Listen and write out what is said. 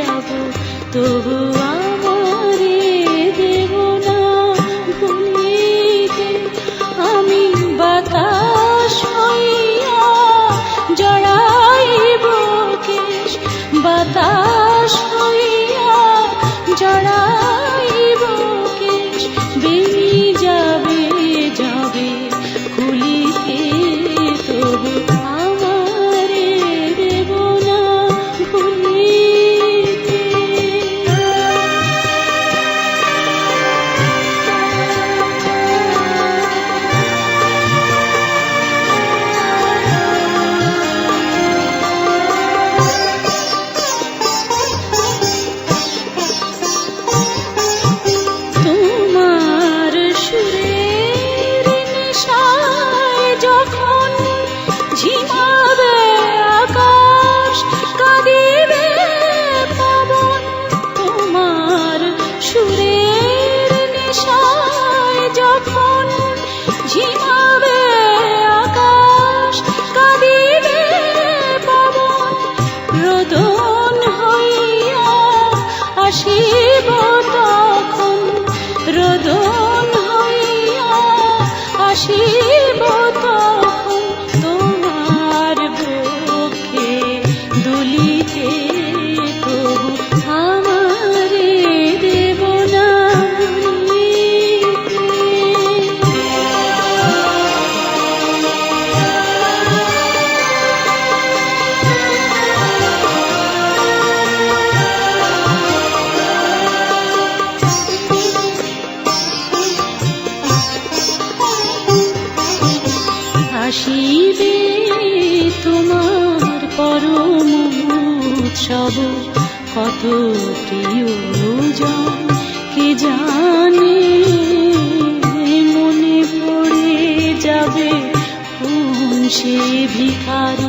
যাব তবু শিব তখন রোদন হইয়া আসিব সব কত প্রিয়জন কে জানে? মনে পড়ে যাবে কোন সে ভিখারি